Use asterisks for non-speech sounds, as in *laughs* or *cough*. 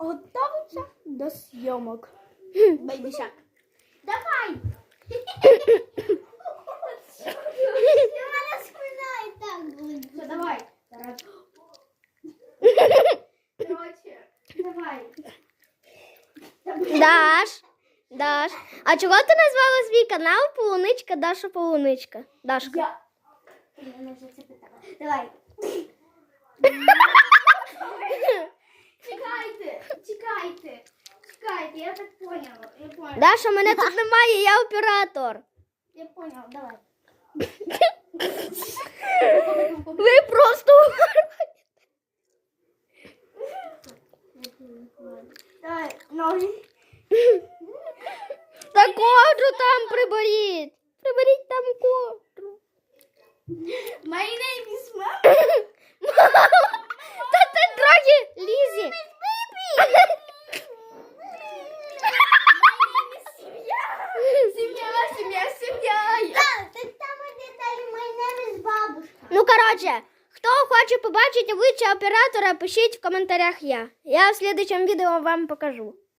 готується до зйомок. Бейбішак. Давай! У мене спина і так болить. Все, давай. Короче, давай. Даш. Даш. А чого ти назвала свій канал Полуничка Даша Полуничка? Дашка. Я. Я вже це питала. Давай. *laughs* я так поняла. Я поняла. Даша, мене тут немає, я оператор. Я поняла, давай. Ви просто. Давай, ноги. Та кодру там приберіть. Приберіть там кодру. My name коротше, хто хоче побачити обличчя оператора, пишіть в коментарях я. Я в слідчому відео вам покажу.